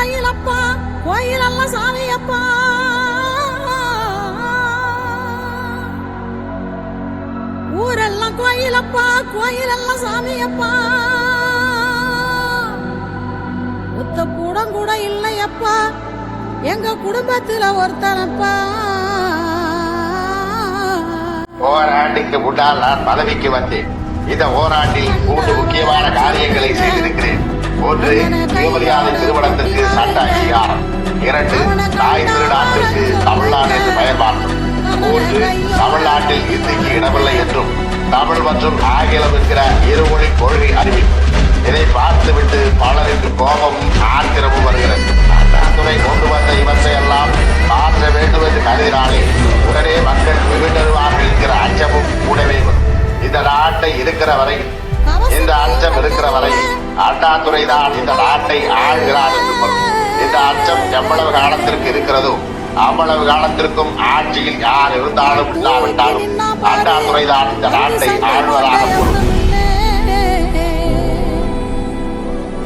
கோயிலப்பா கோயிலெல்லாம் சாமியப்பா. ஊரெல்லாம் கோயிலப்பா கோயிலெல்லாம் சாமியப்பா. ஒத்த கூடம் கூட இல்லையப்பா எங்க குடும்பத்துல ஒருத்தனப்பா. ஓராண்டுக்கு முன்னால் நான் பதவிக்கு வந்தேன். இந்த ஓராண்டில் மூன்று முக்கியமான காரியங்களை செய்திருக்கிறேன். ஒன்று சிவமரியாதை திருமணத்திற்கு சட்ட அங்கீகாரம் இரண்டு தாய் திருநாட்டிற்கு தமிழ்நாடு என்று பெயர் மாற்றம் மூன்று தமிழ்நாட்டில் இந்திக்கு இடமில்லை என்றும் தமிழ் மற்றும் ஆங்கிலம் என்கிற இருமொழி கொள்கை அறிவிப்பு. இதை பார்த்துவிட்டு பலருக்கு கோபமும் ஆத்திரமும் வருகிறது. அண்ணாதுரை கொண்டு வந்த இவற்றை எல்லாம் மாற்ற வேண்டும் என்று கருதினாலே உடனே மக்கள் விழுந்தருவார்கள் என்கிற அச்சமும் கூடவே வரும். இந்த நாட்டை இருக்கிற வரை இந்த அச்சம் இருக்கிற வரை அண்ணாதுரை தான் இந்த நாட்டை ஆழ்கிறார் என்று பொருள் இந்த அச்சம் எவ்வளவு காலத்திற்கு இருக்கிறதோ அவ்வளவு காலத்திற்கும் ஆட்சியில் யார் இருந்தாலும் இல்லாவிட்டாலும் அண்ணாதுரை தான் இந்த நாட்டை ஆழ்வதாக